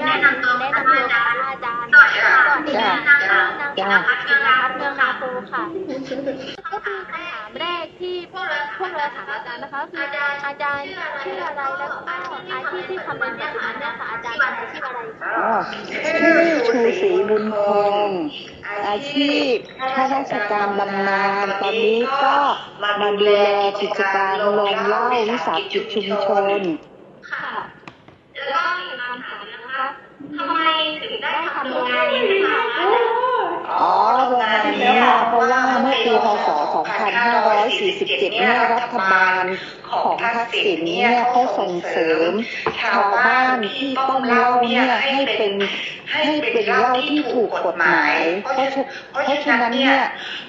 แนะนำตัวแนะนำตัวค่ะอาจารย์สวัสดีค่ะสวัสดีค่ะจ้ะนางจ้ะสาวพัฒน์เมืองนาเมืองนาโพค่ะ ก็คือคำถามแรกที่พวกเราพวกเราถามอาจารย์นะคะคืออาจารย์ชื่ออะไรแล้วก็อาชีพที่ทำในปัจจุบันเนี่ยค่ะอาจารย์ทำอาชีพอะไรคะอ๋อชื่อชูศรีบุญคงอาชีพข้าราชการบำนาญตอนนี้ก็มาดูแลกิจการโรงเหล้าวิสาหกิจชุมชนค่ะแล้วก็อีคำถามนะคะ ทำไมถึงได้ทำโรงงานนี้ขึ้นมาคะอ๋อโรงงานเนี้เพราะว่าเมื่อปีพศ 2547 เนี่ยรัฐบาลของทักษิณเนี่ยเขาส่งเสริมชาวบ้านที่ต้มเล้าเนี่ยให้เป็นให้เป็นเหล้าที่ถูกกฎหมาย เพราะฉะเพราะฉะนั้นเนี่ย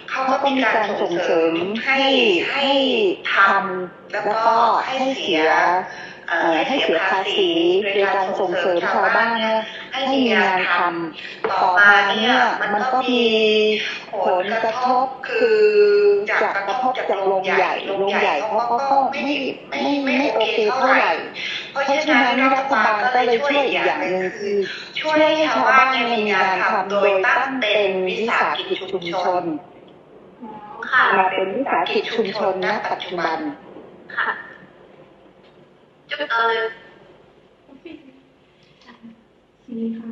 เขาก็มีการส่งเสริมให้ให้ทำแล้วก็ให้เสีย ให้เสียภาษีโดยการส่งเสริมชาวบ้านเนี่ยให้มีงานทำต่อมาเนี่ยมันก็มีผลกระทบคือจากกระทบจากโรงใหญ่โรงใหญ่เขาก็ก็ไม่ไม่ไม่โอเคเท่าไหร่เพราะฉะนั้นรัฐบาลก็เลยช่วยอย่างหนึ่งคือช่วยให้ชาวบ้านเนี่ยมีงานทำโดยตั้งเป็นวิสาหกิจชุมชนมาเป็นวิสาหกิจชุมชนณปัจจุบันค่ะ จุดต่อเลยนี่ค่ะ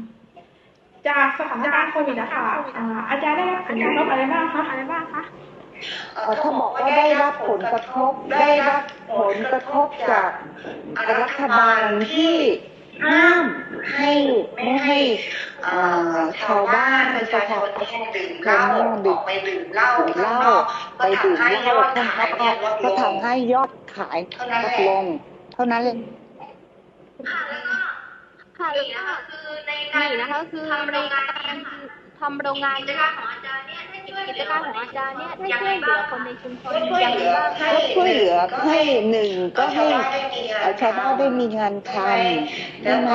จากสถานการณ์โควิดนะคะอ่าอาจารย์ได้รับผลกระทบอะไรบ้างคะอะไรบ้างคะเอ่อถ้าบอกว่าได้รับผลกระทบได้รับผลกระทบจากรัฐบาลที่ห้ามให้ไม่ให้เอ่อชาวบ้านประชาชนดื่มเหล้าดื่มไปดื่มเหล้าเหล้าไปดื่มเหล้าก็ทำให้ยอดขายลดลงเท่านั้นเลยค่ะแล้วก็ค่ะนี่นะคะคือในการนี่นะคะคือในการทำโรงงานกิจการของอาจารย์เนี่ยได้ช่วยกิจการของอาจารย์เนี่ยได้ช่วยเหลือคนในชุมชนยังไงบ้างคะก็ช่วยเหลือให้หนึ่งก็ให้เอ่อชาวบ้านได้มีงานทำใช่ไหม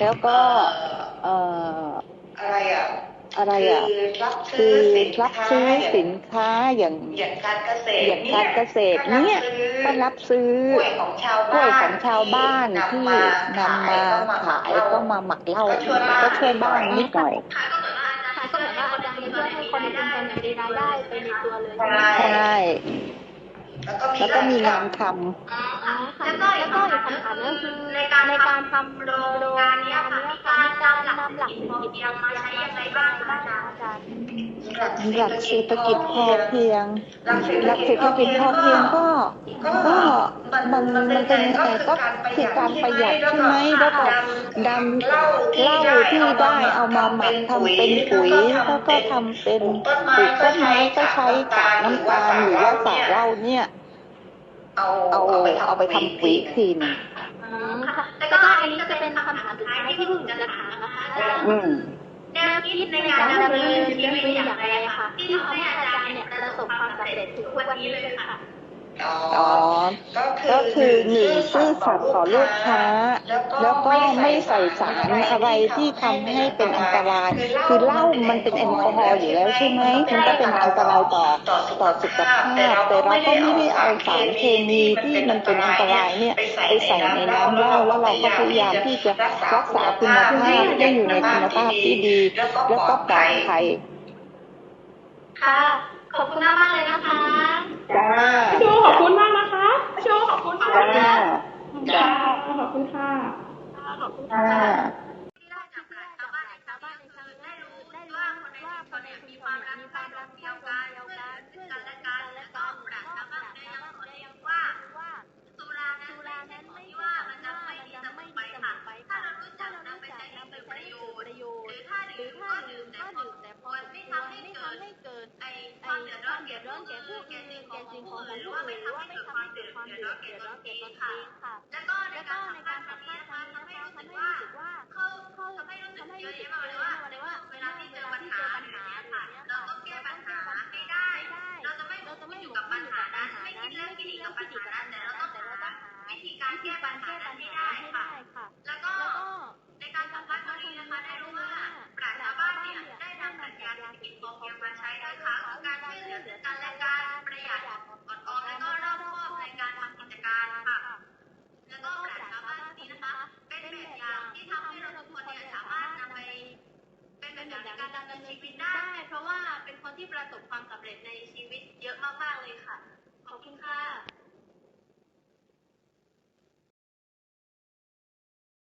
แล้วก็เอ่ออะไรอะ อะไรอะคือรับคืซื้ออรับซื้อสินค้าอย่างอย่างการเกษตรอย่างการเกษตรเนี่ยก็รับซื้อกล้วยของชาวกล้บ้าวยของชาวบ้านที่นำมาขายก็มาหมักเหล้าก็ช่วยบ้างนิดหน่อยค่ะก็เหมือนว่าอาจารย์ค่ะก็เหมือนว่าอาจารย์จะช่วยให้คนในชุมชนเนี่ยมีรายได้ไปในตัวเลยใช่แล้วก็แล้วก็มีงานทำอ๋อค่ะแล้วก็แล้วก็อีกคำถามก็คือในการในการทำโรงงานเนี้ยค่ะ เพียงมาใช้ยังไงบ้างคะอาจารย์หลักเศรษฐกิจพอเพียงหลักเศรษฐกิจพอเพียงก็ ก็มันมันเป็นยังไงก็คือการประหยัดใช่ไหมแล้วก็ดำเหล้าที่ได้เอามาหมักทำเป็นปุ๋ยแล้วก็ทำเป็นปลูกต้นไม้ก็ใช้กากน้ำตาลหรือว่าสารเหล้าเนี่ย เอาเอาเอาไปเอาปุ๋ยทีนึงอืมค่ะแล้วก็อันนี้จะเป็นคำถามสุดท้ายที่ผมจะถาม อาจารย์อืมแนวคิดในการดำเนินชีวิตอย่างไรคะที่ทำให้อาจารย์เนี่ยประสบความสำเร็จถึงทุกวันนี้เลยค่ะอ๋อ๋ออ ก็คือหนึ่งซื่อสัตย์ต่อลูกค้า แล้วก็ไม่ใส่สารอะไรที่ทำให้เป็นอันตราย คือเหล้ามันเป็นแอลกอฮอล์อยู่แล้วใช่ไหมมันก็เป็นอันตรายต่อต่อสุขภาพแต่เราก็ไม่ได้เอาสารเคมีที่มันเป็นอันตรายเนี่ยไปใส่ในน้ำเหล้าแล้วเราก็พยายามที่จะรักษาคุณภาพให้อยู่ในคุณภาพที่ดี แล้วก็ปลอดภัยค่ะขอบคุณมากๆเลยนะคะจ้าพี่โชว์ขอบคุณมากนะคะพี่โชว์ขอบคุณค่ะ จ้า ค่ะขอบคุณค่ะ ข อบคุณจ้าค่ะที่ได้จากการชาวบ้านในชาวบ้านในครั้งนี้ได้รู้ได้รู้ว่าคนในชุมชนเนี่ยมีความรักมีความรักเดียวกันเดียวกันช่วยกันและกันและก็ปราศจากบ้านได้ยังสอนได้ยังว่าสุรานั้นสุรานั้นไม่ว่ามันจะไม่ดีเสมอไปค่ะถ้าเรารู้จักนำไปใช้ให้เกิดประโยชน์หรือถ้าดื่มก็ดื่มแต่พอแต่พอไม่ทำให้เกิดไอ้ความเดือดร้อนแก่ผู้อื่นแก่สิ่งของของผู้อื่นหรือว่าไม่ทำให้เกิดความเดือดร้อนแก่ตนเองค่ะแล้วก็ในการในการทำให้นะคะทำให้รู้สึกว่าเขาเขาทำให้รู้สึ ประสบความสำเร็จในชีวิตเยอะมาก ๆ เลยค่ะ ขอบคุณค่ะ